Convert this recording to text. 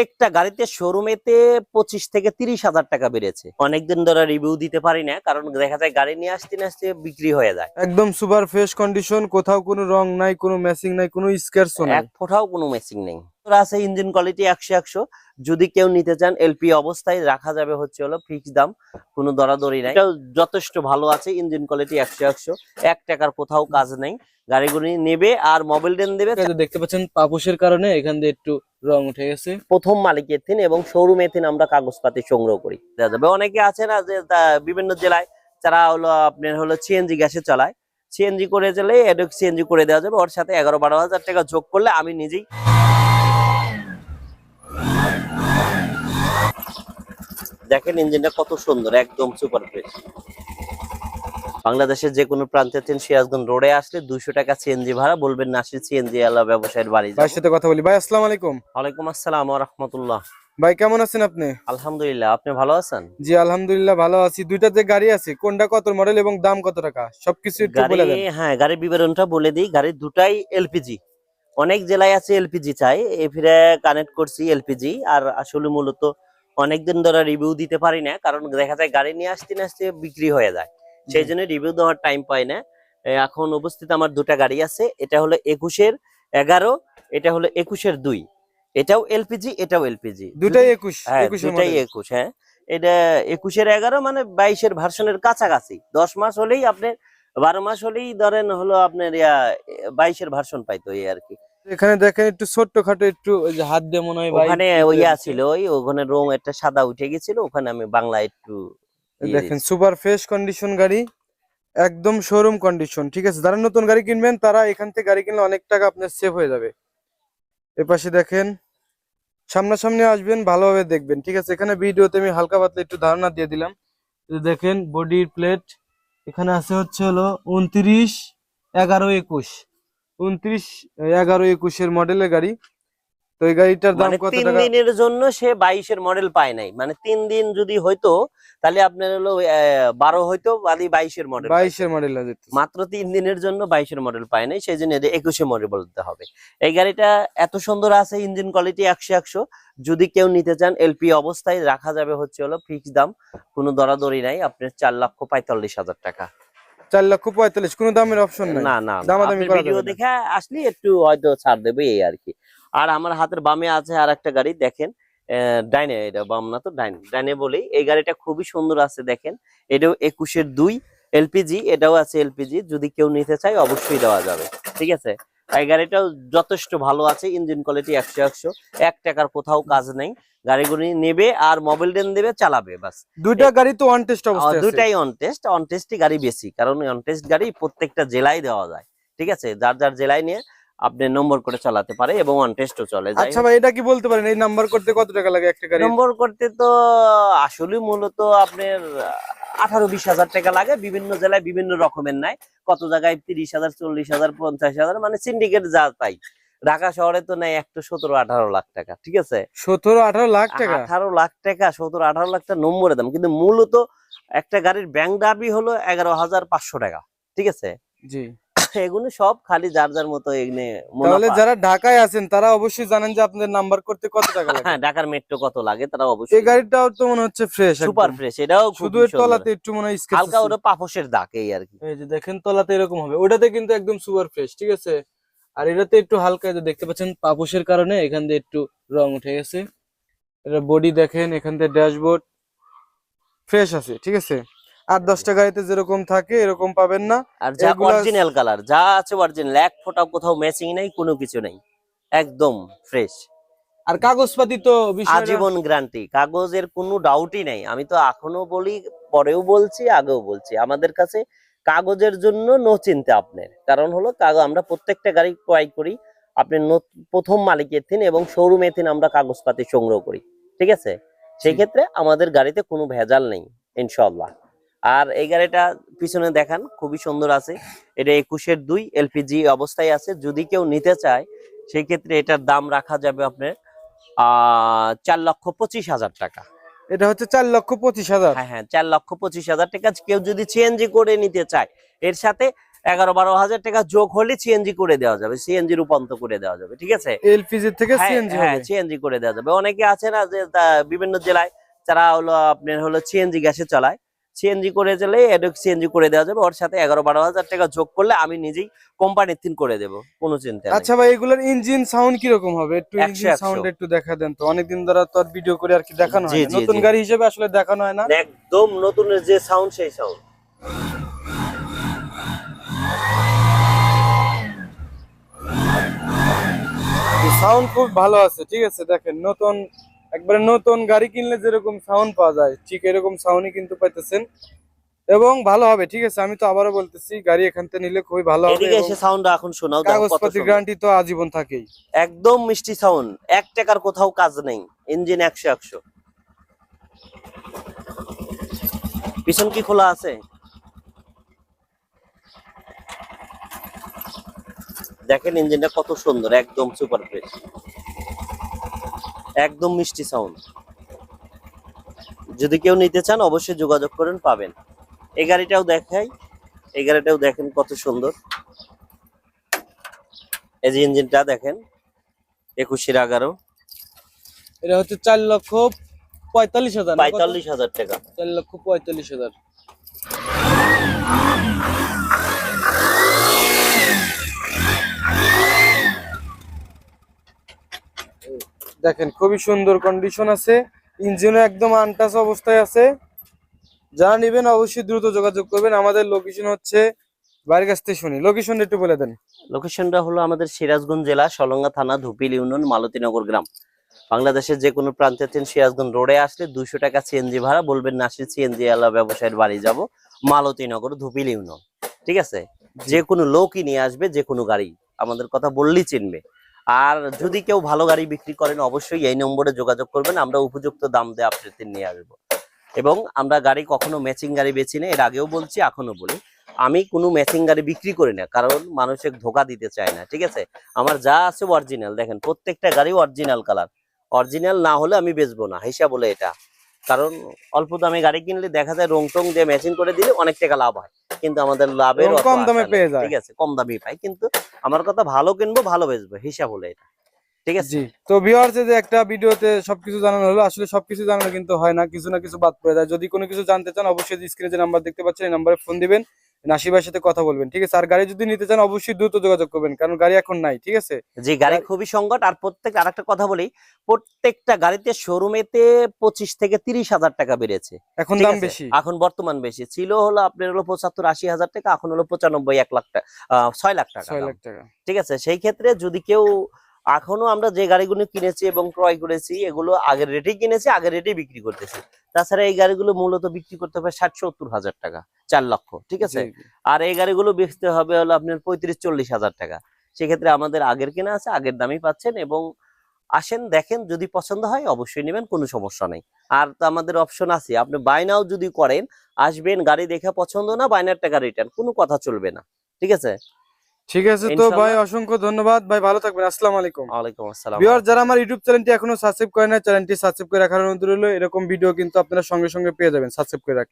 প্রত্যেকটা গাড়িতে শোরুমেতে পঁচিশ থেকে তিরিশ হাজার টাকা বেড়েছে। অনেকদিন ধরে রিভিউ দিতে পারি না কারণ দেখা যায় গাড়ি নিয়ে আসতে না আসতে বিক্রি হয়ে যায়। একদম সুপার ফ্রেশ কন্ডিশন কোথাও কোনো রং নাই কোনো মেসিং নাই কোনো নাই। এক ফোঁটাও কোনো মেসিং নেই। আছে ইঞ্জিন কোয়ালিটি একশো একশো। যদি কেউ নিতে চান এলপি অবস্থায় রাখা যাবে হচ্ছে হলো ফিক্স দাম কোনো দরাদরি নাই। যথেষ্ট ভালো আছে ইঞ্জিন কোয়ালিটি একশো একশো। এক টাকার কোথাও কাজ নেই। গাড়িগুলি নেবে আর মোবাইল ডেন দেবে। দেখতে পাচ্ছেন পাপুসের কারণে এখান দিয়ে একটু রং উঠে গেছে। প্রথম মালিকের থিন এবং শোরুমে থিন আমরা কাগজপাতি সংগ্রহ করি। দেওয়া যাবে অনেকে আছে না যে বিভিন্ন জেলায় যারা হলো আপনার হলো সিএনজি গ্যাসে চালায়। সিএনজি করে চলে এডক সিএনজি করে দেওয়া যাবে। ওর সাথে এগারো বারো হাজার টাকা যোগ করলে আমি নিজেই দেখেন ইঞ্জিনটা কত সুন্দর একদম সুপার ফ্রেশ বাংলাদেশের যে কোনো প্রান্তে আছেন সিরাজগঞ্জ রোডে আসলে দুইশো টাকা সিএনজি ভাড়া বলবেন নাসির সিএনজি আলা ব্যবসায়ের বাড়ি ভাইয়ের সাথে কথা বলি। ভাই আসসালামু আলাইকুম। ওয়ালাইকুম আসসালাম ওয়া রাহমাতুল্লাহ। ভাই কেমন আছেন আপনি? আলহামদুলিল্লাহ আপনি ভালো আছেন? জি আলহামদুলিল্লাহ ভালো আছি। দুইটা যে গাড়ি আছে কোনটা কত মডেল এবং দাম কত টাকা? সবকিছু একটু বলে গাড়ি দেন। হ্যাঁ গাড়ির বিবরণটা বলে দিই। গাড়ির দুটাই এলপিজি অনেক জেলায় আছে এলপিজি চাই। এ ফিরে কানেক্ট করছি এলপিজি আর আসলে মূলত অনেকদিন ধরে রিভিউ দিতে পারি না কারণ দেখা যায় গাড়ি নিয়ে আসতে না আসতে বিক্রি হয়ে যায়। সেই জন্য রিভিউ দেওয়ার টাইম পাই না। এখন উপস্থিত আমার দুটা গাড়ি আছে এটা হলো একুশের এগারো এটা হলো একুশের দুই। এটাও এলপিজি এটাও এলপিজি দুটাই একুশ হ্যাঁ দুটাই একুশ হ্যাঁ। এটা একুশের এগারো মানে বাইশের ভার্সনের কাছাকাছি। দশ মাস হলেই আপনার বারো মাস হলেই ধরেন হলো আপনার ইয়া বাইশের ভার্সন পাইতো এই আর কি। এখানে দেখেন একটু ছোট্ট খাটো একটু হাত দিয়ে মনে হয় ওখানে ইয়া ছিল ওই ওখানে রং একটা সাদা উঠে গেছিল ওখানে আমি বাংলা একটু দেখেন সুপার ফ্রেশ কন্ডিশন গাড়ি একদম শোরুম কন্ডিশন ঠিক আছে? যারা নতুন গাড়ি কিনবেন তারা এখান থেকে গাড়ি কিনলে অনেক টাকা আপনার সেভ হয়ে যাবে। এপাশে দেখেন সামনাসামনি আসবেন ভালোভাবে দেখবেন ঠিক আছে? এখানে ভিডিওতে আমি হালকা পাতলা একটু ধারণা দিয়ে দিলাম। দেখেন বডির প্লেট এখানে আছে হচ্ছে হলো উনত্রিশ এগারো একুশ। উনত্রিশ এগারো একুশের মডেলের গাড়ি। তো এই গাড়িটার দাম মানে কত তিন দিনের জন্য সে বাইশের মডেল পায় নাই। মানে তিন দিন যদি হইতো তাহলে আপনার হলো বারো হইতো বাদি বাইশের মডেল বাইশের মডেল মাত্র তিন দিনের জন্য বাইশের মডেল পায় নাই সেই জন্য একুশে মডেল বলতে হবে। এই গাড়িটা এত সুন্দর আছে ইঞ্জিন কোয়ালিটি একশো একশো। যদি কেউ নিতে চান এলপি অবস্থায় রাখা যাবে হচ্ছে হলো ফিক্স দাম। কোনো দরাদরি নাই আপনার চার লক্ষ পঁয়তাল্লিশ হাজার টাকা। চার লক্ষ পঁয়তাল্লিশ কোনো দামের অপশন নাই। না না দামাদামি করা ভিডিও দেখে আসলে একটু হয়তো ছাড় দেবে এই আর কি। আর আমার হাতের বামে আছে আর একটা গাড়ি দেখেন ডাইনে এটা বাম না তো ডাইনে। ডাইনে বলেই এই গাড়িটা খুবই সুন্দর আছে দেখেন। এটাও একুশের দুই এলপিজি এটাও আছে এলপিজি যদি কেউ নিতে চায় অবশ্যই দেওয়া যাবে। ঠিক আছে? এই গাড়িটাও যথেষ্ট ভালো আছে ইঞ্জিন কোয়ালিটি একশো একশো। এক টাকার কোথাও কাজ নেই। গাড়িগুলি নেবে আর মোবাইল ডেন দেবে চালাবে বাস। দুইটা গাড়ি তো ওয়ান টেস্ট অবস্থায় দুইটাই অন টেস্ট অন টেস্টই গাড়ি বেশি। কারণ অন টেস্ট গাড়ি প্রত্যেকটা জেলায় দেওয়া যায়। ঠিক আছে? যার যার জেলায় নিয়ে আপনি নম্বর করে চালাতে পারে এবং অন টেস্টও চলে। যায় আচ্ছা ভাই এটা কি বলতে পারেন? এই নাম্বার করতে কত টাকা লাগে একটা গাড়ি নম্বর করতে তো আসলে মূলত আপনার আঠারো বিশ হাজার টাকা লাগে। বিভিন্ন জেলায় বিভিন্ন রকমের নেয়। কত জায়গায় তিরিশ হাজার চল্লিশ হাজার পঞ্চাশ হাজার মানে সিন্ডিকেট যা তাই। ঢাকা শহরে তো নেয় একটু সতেরো আঠারো লাখ টাকা ঠিক আছে? সতেরো আঠারো লাখ টাকা? আঠারো লাখ টাকা সতেরো আঠারো লাখ টাকা নম্বরের দাম। কিন্তু মূলত একটা গাড়ির ব্যাংক ডাবি হলো এগারো হাজার পাঁচশো টাকা ঠিক আছে? জি। এগুলো সব খালি যার যার মতো এগুলো তাহলে। যারা ঢাকায় আছেন তারা অবশ্যই জানেন যে আপনাদের নাম্বার করতে কত টাকা লাগে। হ্যাঁ ঢাকার মেট্রো কত লাগে তারা অবশ্যই এই গাড়িটাও তো মনে হচ্ছে ফ্রেশ সুপার ফ্রেশ এটাও শুধু এর তলাতে একটু মনে হয় হালকা ওটা পাপোশের দাগ এই আর কি। এই যে দেখেন তলাতে এরকম হবে। ওটাতে কিন্তু একদম সুপার ফ্রেশ ঠিক আছে? আর এটাতে একটু হালকা যে দেখতে পাচ্ছেন পাপোশের কারণে এখান দিয়ে একটু রং উঠে গেছে। এটা বডি দেখেন এখান দিয়ে ড্যাশবোর্ড ফ্রেশ আছে ঠিক আছে? আর দশটা গাড়িতে যেরকম থাকে এরকম পাবেন না। আর যা অরিজিনাল কালার যা আছে অরিজিনাল এক ফোঁটা কোথাও ম্যাচিং নেই কোনো কিছু নেই। একদম ফ্রেশ আর কাগজপাতি তো আজীবন গ্যারান্টি কাগজের কোনো ডাউটই নেই। আমি তো এখনও বলি পরেও বলছি আগেও বলছি। আমাদের কাছে কাগজের জন্য নো চিন্তা আপনার। কারণ হলো কাগজ আমরা প্রত্যেকটা গাড়ি ক্রয় করি আপনি প্রথম মালিকের থিন এবং শোরুমে থিন আমরা কাগজপাতি সংগ্রহ করি। ঠিক আছে? সেই জি। ক্ষেত্রে আমাদের গাড়িতে কোনো ভেজাল নেই ইনশাল্লাহ আর এই গাড়িটা পিছনে দেখান খুবই সুন্দর আছে। এটা একুশের দুই এলপিজি অবস্থায় আছে। যদি কেউ নিতে চায় সেই ক্ষেত্রে এটার দাম রাখা যাবে আপনার চার লক্ষ পঁচিশ হাজার টাকা। এটা হচ্ছে চার লক্ষ পঁচিশ হাজার। হ্যাঁ হ্যাঁ চার লক্ষ পঁচিশ হাজার টাকা। কেউ যদি সিএনজি করে নিতে চায় এর সাথে এগারো বারো হাজার টাকা যোগ হলে সিএনজি করে দেওয়া যাবে। সিএনজি রূপান্তর করে দেওয়া যাবে ঠিক আছে? এলপিজি থেকে সিএনজি হ্যাঁ সিএনজি করে দেওয়া যাবে। অনেকে আছে না যে বিভিন্ন জেলায় যারা হলো আপনার হলো সিএনজি গ্যাসে চালায়। সিএনজি করে চলে এডক সিএনজি করে দেওয়া যাবে। ওর সাথে এগারো বারো হাজার টাকা যোগ করলে আমি নিজেই কোম্পানির তিন করে দেবো কোনো চিন্তা নেই। আচ্ছা ভাই এগুলোর ইঞ্জিন সাউন্ড কীরকম হবে? একটু ইঞ্জিন সাউন্ড একটু দেখা দেন তো। অনেকদিন ধরে তো ভিডিও করে আর কি দেখানো হয়। নতুন গাড়ি হিসেবে আসলে দেখানো হয় না? একদম নতুনের যে সাউন্ড সেই সাউন্ড সাউন্ড খুব ভালো আছে ঠিক আছে? দেখেন নতুন একবারে নতুন গাড়ি কিনলে যেরকম সাউন্ড পাওয়া যায় ঠিক এরকম সাউন্ডই কিন্তু পাইতেছেন। এবং ভালো হবে ঠিক আছে? আমি তো আবারও বলতেছি গাড়ি এখান থেকে নিলে খুবই ভালো হবে এদিকে এসে সাউন্ড এখন শোনাও দেখো কত কাগজপাতি গ্যারান্টি তো আজীবন থাকেই। একদম মিষ্টি সাউন্ড এক টাকার কোথাও কাজ নেই ইঞ্জিন একশো একশো। পিছন কি খোলা আছে? দেখেন ইঞ্জিনটা কত সুন্দর একদম সুপার ফ্রেশ একদম মিষ্টি সাউন্ড যদি কেউ নিতে চান অবশ্যই যোগাযোগ করেন পাবেন। এই গাড়িটাও দেখাই। এই গাড়িটাও দেখেন কত সুন্দর। এই যে ইঞ্জিনটা দেখেন একুশের এগারো। এটা হচ্ছে চার লক্ষ পঁয়তাল্লিশ হাজার পঁয়তাল্লিশ হাজার টাকা। চার লক্ষ পঁয়তাল্লিশ হাজার। দেখেন খুবই সুন্দর কন্ডিশন আছে। ইঞ্জিনও একদম আনটাচ অবস্থায় আছে। যারা নেবেন অবশ্যই দ্রুত যোগাযোগ করবেন। আমাদের লোকেশন হচ্ছে বাইরের স্টেশনে। লোকেশন একটু বলে দেন। লোকেশনটা হলো আমাদের সিরাজগঞ্জ জেলা সলঙ্গা থানা ধুপিল ইউনিয়ন মালতীনগর গ্রাম। বাংলাদেশের যে কোনো প্রান্তে আছেন সিরাজগঞ্জ রোডে আসলে দুইশো টাকা সিএনজি ভাড়া। বলবেন নাসির সিএনজি আলা ব্যবসায়ের বাড়ি যাব। মালতীনগর ধুপিল ইউনিয়ন। ঠিক আছে? যে কোনো লোকই নিয়ে আসবে যে কোনো গাড়ি। আমাদের কথা বললেই চিনবে। আর যদি কেউ ভালো গাড়ি বিক্রি করেন, অবশ্যই এই নম্বরে যোগাযোগ করবেন, আমরা উপযুক্ত দাম দিয়ে আপনাদের নিয়ে আসব। এবং আমরা গাড়ি কখনো ম্যাচিং গাড়ি বেছি না, এর আগেও বলছি, এখনও বলি। আমি কোনো ম্যাচিং গাড়ি বিক্রি করি না, কারণ মানুষের ধোকা দিতে চায় না, ঠিক আছে? আমার যা আছে অরিজিনাল দেখেন, প্রত্যেকটা গাড়ি অরিজিনাল কালার অরিজিনাল না হলে আমি বেচবো না, হিসাব বলে এটা। কারণ অল্প দামে গাড়ি কিনলে দেখা যায় রং টং দিয়ে মেশিন করে দিলে অনেক টাকা লাভ হয়। কিন্তু আমাদের লাভের কম দামে পেয়ে যায়। ঠিক আছে কম দামে পাই। কিন্তু আমার কথা ভালো কিনবো ভালো বেচবো হিসাব হলে এটা। ঠিক আছে? জি। তো ভিউয়ার্স যে একটা ভিডিওতে সবকিছু জানানো হলো আসলে সবকিছু জানানো কিন্তু হয় না কিছু না কিছু বাদ পড়ে যায়। যদি কোনো কিছু জানতে চান অবশ্যই স্ক্রিনে যে নাম্বার দেখতে পাচ্ছেন এই নাম্বারে ফোন দিবেন। নাসির ভাইয়ের সাথে কথা বলবেন ঠিক আছে? আর গাড়ি যদি নিতে চান অবশ্যই দ্রুত যোগাযোগ করবেন কারণ গাড়ি এখন নাই ঠিক আছে? যে গাড়ি খুবই সংকট আর প্রত্যেক আরেকটা কথা বলি প্রত্যেকটা গাড়িতে শোরুমেতে পঁচিশ থেকে তিরিশ হাজার টাকা বেড়েছে এখন দাম বেশি। এখন বর্তমান বেশি ছিল হলো আপনার হলো পঁচাত্তর আশি হাজার টাকা এখন হলো পঁচানব্বই এক লাখ টাকা ছয় লাখ টাকা ছয় লাখ টাকা। ঠিক আছে? সেই ক্ষেত্রে যদি কেউ এখনও আমরা যে গাড়িগুলো কিনেছি এবং ক্রয় করেছি এগুলো আগের রেটেই কিনেছি আগের রেটেই বিক্রি করতেছি। তাছাড়া এই গাড়িগুলো মূলত বিক্রি করতে হবে ষাট সত্তর হাজার টাকা চার লক্ষ ঠিক আছে। আর এই গাড়িগুলো বেচতে হবে হলো আপনার পঁয়ত্রিশ চল্লিশ হাজার টাকা। সেক্ষেত্রে আমাদের আগের কেনা আছে আগের দামই পাচ্ছেন এবং আসেন দেখেন যদি পছন্দ হয় অবশ্যই নেবেন কোনো সমস্যা নেই। আর তো আমাদের অপশন আছে আপনি বাইনাও যদি করেন আসবেন গাড়ি দেখে পছন্দ না বাইনার টাকা রিটার্ন কোনো কথা চলবে না ঠিক আছে? ঠিক আছে তো ভাই অসংখ্য ধন্যবাদ। ভাই ভালো থাকবেন। আসসালামু আলাইকুম। ওয়ালাইকুম আসসালাম। ভিউয়ার যারা আমার ইউটিউব চ্যানেলটি এখনও সাবস্ক্রাইব করেন না চ্যানেলটি সাবস্ক্রাইব করে রাখার অনুরোধ রইল। এরকম ভিডিও কিন্তু আপনারা সঙ্গে সঙ্গে পেয়ে যাবেন। সাবস্ক্রাইব করে রাখলে